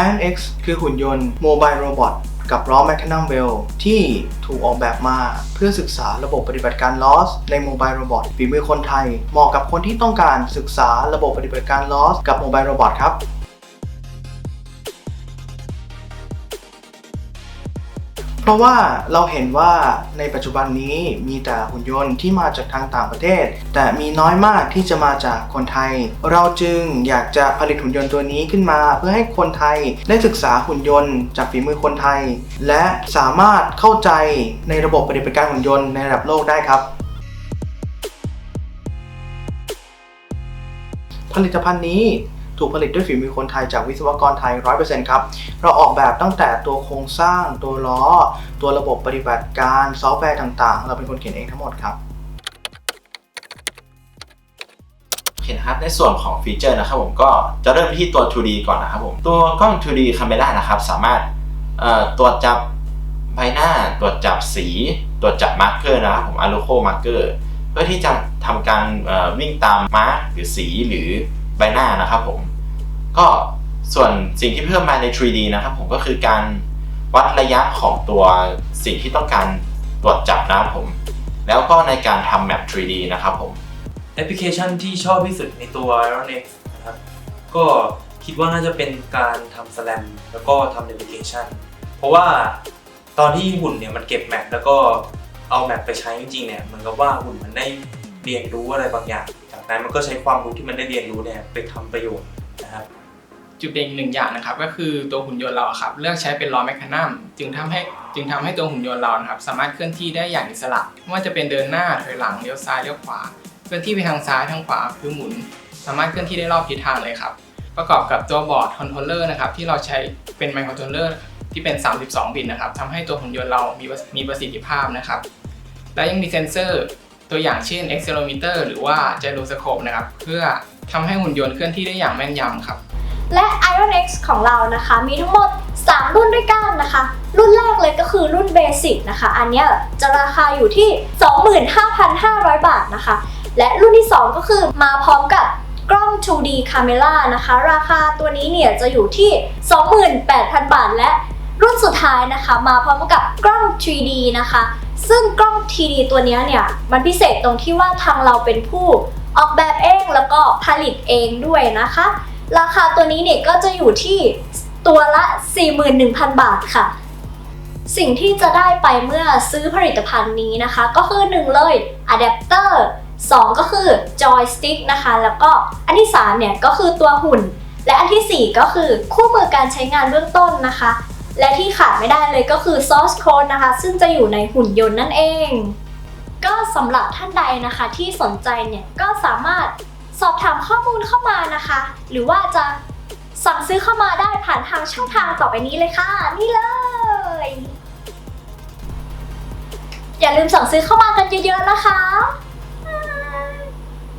Iron X คือหุ่นยนต์ Mobile Robot กับล้อแมคนัมเวลที่ถูกออกแบบมาเพื่อศึกษาระบบปฏิบัติการลอสในโมบายโรบอทฝีมือคนไทย เหมาะกับคนที่ต้องการศึกษาระบบปฏิบัติการลอสกับโมบายโรบอทครับ ราะว่าเราเห็นว่าในปัจจุบันนี้มีแต่หุ่นยนต์ที่มาจากทางต่างประเทศ แต่มีน้อยมากที่จะมาจากคนไทย เราจึงอยากจะผลิตหุ่นยนต์ตัวนี้ขึ้นมา เพื่อให้คนไทยได้ศึกษาหุ่นยนต์จากฝีมือคนไทย และสามารถเข้าใจในระบบปฏิบัติการหุ่นยนต์ในระดับโลกได้ครับผลิตภัณฑ์นี้ ถูกผลิตด้วยฝีมือคนไทยจากวิศวกรไทย 100%ครับ เราออกแบบตั้งแต่ตัวโครงสร้าง ตัวล้อ ตัวระบบปฏิบัติการซอฟต์แวร์ต่างๆ เราเป็นคนเขียนเองทั้งหมดครับโอเคนะครับในส่วนของฟีเจอร์นะครับผมก็จะเริ่มที่ตัว 2D ก่อนนะครับผมตัวกล้อง 2D Camera นะครับสามารถตรวจจับใบหน้า ตรวจจับสี ตรวจจับมาร์กเกอร์นะครับผม a l o c o marker เพื่อที่จะทำการวิ่งตามมาร์กหรือสีหรือใบหน้านะครับผม ก็ส่วนสิ่งที่เพิ่มมาใน 3D นะครับผมก็คือการวัดระยะของตัวสิ่งที่ต้องการตรวจจับนะครับผม แล้วก็ในการทำแมป 3D นะครับผม แอปพลิเคชันที่ชอบที่สุดในตัว Iron X นะครับ ก็คิดว่าน่าจะเป็นการทำสแลมแล้วก็ทำแอปพลิเคชัน เพราะว่าตอนที่หุ่นเนี่ยมันเก็บแมปแล้วก็เอาแมปไปใช้จริงๆเนี่ยเหมือนกับว่าหุ่นมันได้เรียนรู้อะไรบางอย่าง จากนั้นมันก็ใช้ความรู้ที่มันได้เรียนรู้เนี่ยไปทำประโยชน์นะครับ จุดเด่นหนึ่งอย่างนะครับ ก็คือตัวหุ่นยนต์เราครับเลือกใช้เป็นล้อแมคคานัมจึงทำให้จึงทำให้ตัวหุ่นยนต์เรานะครับ สามารถเคลื่อนที่ได้อย่างอิสระไม่ว่าจะเป็นเดินหน้าถอยหลังเลี้ยวซ้ายเลี้ยวขวา เคลื่อนที่ไปทางซ้ายทางขวาคือหมุน สามารถเคลื่อนที่ได้รอบทิศทางเลยครับ ประกอบกับตัวบอร์ดคอนโทรลเลอร์นะครับที่เราใช้เป็นไมโครคอนโทรลเลอร์ที่เป็น 32 บิตนะครับทำให้ตัวหุ่นยนต์เรามีมีประสิทธิภาพนะครับ และยังมีเซ็นเซอร์ตัวอย่างเช่น accelerometer หรือว่า gyroscope นะครับ เพื่อทำให้หุ่นยนต์เคลื่อนที่ได้อย่างแม่นยำครับ และ Iron X ของเรานะคะ มีทั้งหมด 3 รุ่นด้วยกันนะคะ รุ่นแรกเลยก็คือรุ่นเบสิกนะคะ อันนี้จะราคาอยู่ที่ 25,500 บาทนะคะ และรุ่นที่ 2 ก็คือมาพร้อมกับกล้อง 2D Camera นะคะ ราคาตัวนี้เนี่ยจะอยู่ที่ 28,000 บาท และรุ่นสุดท้ายนะคะ มาพร้อมกับกล้อง 3D นะคะ ซึ่งกล้อง 3D ตัวนี้เนี่ย มันพิเศษตรงที่ว่าทางเราเป็นผู้ออกแบบเองแล้วก็ผลิตเองด้วยนะคะ ราคาตัวนี้เนี่ยก็จะอยู่ที่ตัวละ 41,000 บาทค่ะ สิ่งที่จะได้ไปเมื่อซื้อผลิตภัณฑ์นี้นะคะ ก็คือ 1 เลยอะแดปเตอร์2ก็คือจอยสติ๊กนะคะ แล้วก็อันที่3เนี่ยก็คือตัวหุ่น และอันทีสี่4 ก็คือคู่มือการใช้งานเบื้องต้นนะคะ และที่ขาดไม่ได้เลยก็คือ source code นะคะ ซึ่งจะอยู่ในหุ่นยนต์นั่นเอง ก็สำหรับท่านใดนะคะที่สนใจเนี่ยก็สามารถ สอบถามข้อมูลเข้ามานะคะ หรือว่าจะสั่งซื้อเข้ามาได้ผ่านทางช่องทางต่อไปนี้เลยค่ะ นี่เลย อย่าลืมสั่งซื้อเข้ามากันเยอะๆนะคะ